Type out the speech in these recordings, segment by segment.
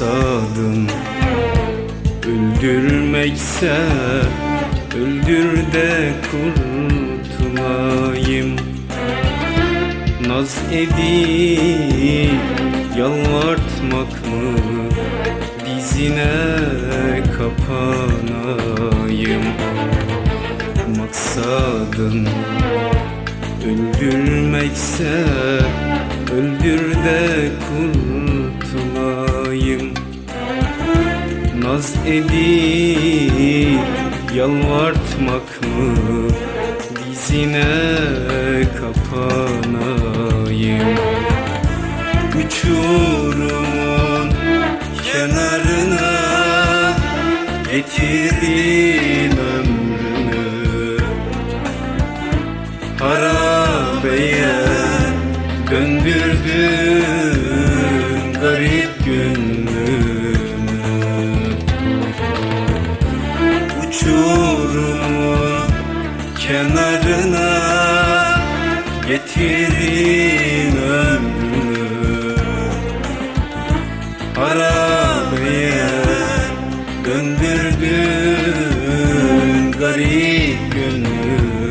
maksadın Öldürmekse öldür de kurtulayım. Naz edip yalvartmak mı? Dizine kapanayım. Maksadın öldürmekse öldür de kurtulayım Naz edip yalvartmak mı Dizine kapanayım? Uçurumun kenarına Getirdin ömrümü. Harabeye döndürdün getirin ömrümü Harabeye döndürdün garip günümü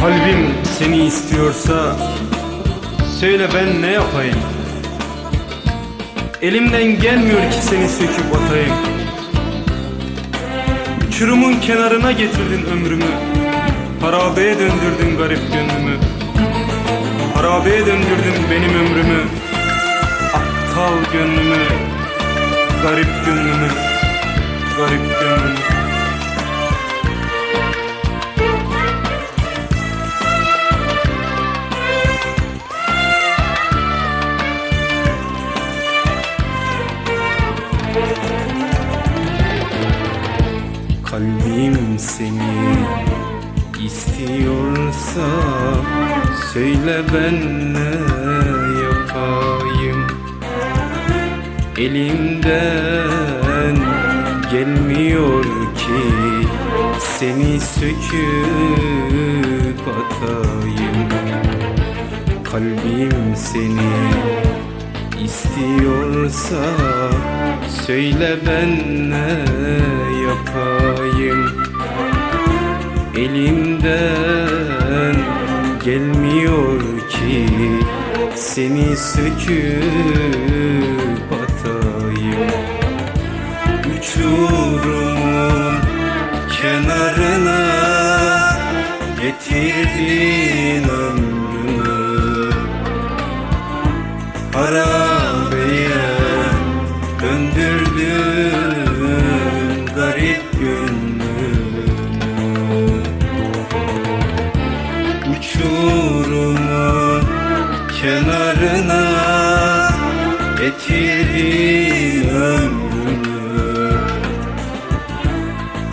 Kalbim seni istiyorsa söyle ben ne yapayım? Elimden gelmiyor ki seni söküp atayım. Uçurumun kenarına getirdin ömrümü. Harabeye döndürdün garip gönlümü. Harabeye döndürdün benim ömrümü. Aptal gönlümü. Garip gönlümü. Garip gönlümü. Seni istiyorsa Söyle ben ne yapayım? Elimden gelmiyor ki Seni söküp atayım. Kalbim seni istiyorsa Söyle ben ne yapayım Elimden gelmiyor ki Seni söküp atayım. Uçurumun kenarına Getirdin ömrümü. Harabeye kenarına getirdin ömrümü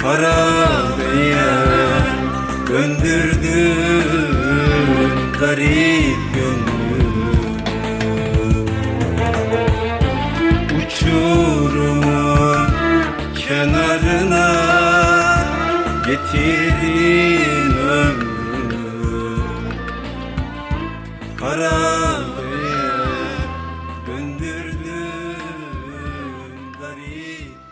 Harabeye döndürdün garip günümü Uçurumun kenarına getirdin David.